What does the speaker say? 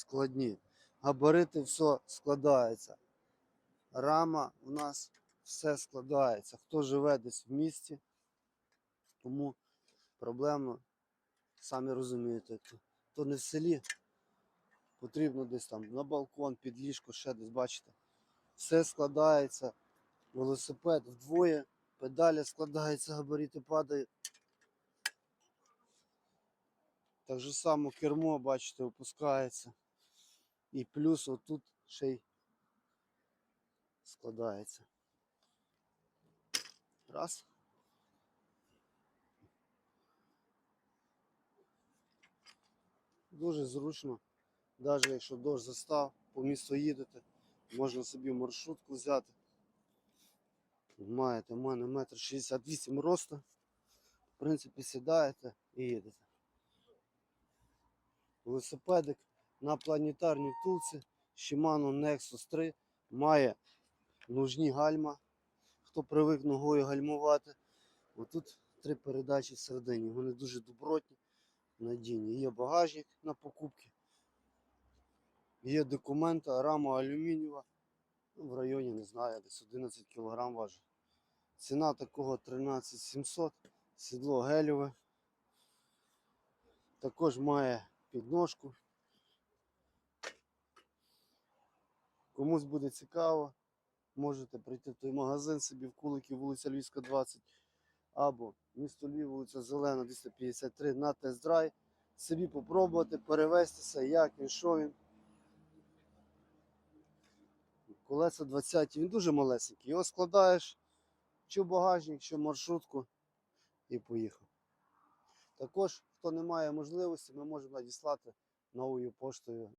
складні. Габарити все складається. Рама у нас все складається. Хто живе десь в місті, тому проблема, самі розумієте, то, не в селі. Потрібно десь там на балкон, під ліжко, ще десь, бачите. Все складається. Велосипед вдвоє, педалі складаються, габарити падають. Так же само кермо, бачите, опускається. І плюс отут ще й складається. Раз. Дуже зручно. Навіть якщо дощ застав, по місту їдете, можна собі маршрутку взяти. Маєте в мене метр шістдесят вісім росту. В принципі, сідаєте і їдете. Велосипедик на планетарній втулці Shimano Nexus 3 має нужні гальма. Хто привик ногою гальмувати. Отут три передачі всередині. Вони дуже добротні, надійні. Є багажник на покупки. Є документи, рама алюмінієва. Ну, в районі, не знаю, десь 11 кг важить. Ціна такого 13 700, сідло гелеве. Також має підножку. Комусь буде цікаво, можете прийти в той магазин собі в Куликів, вулиця Львівська, 20, або місто Львів, вулиця Зелена, 253 на тест-драйв. Собі попробувати перевестися, як він, що він. Колеса 20, він дуже малесенький. Його складаєш, чи в багажник, чи в маршрутку і поїхав. Також, хто не має можливості, ми можемо надіслати новою поштою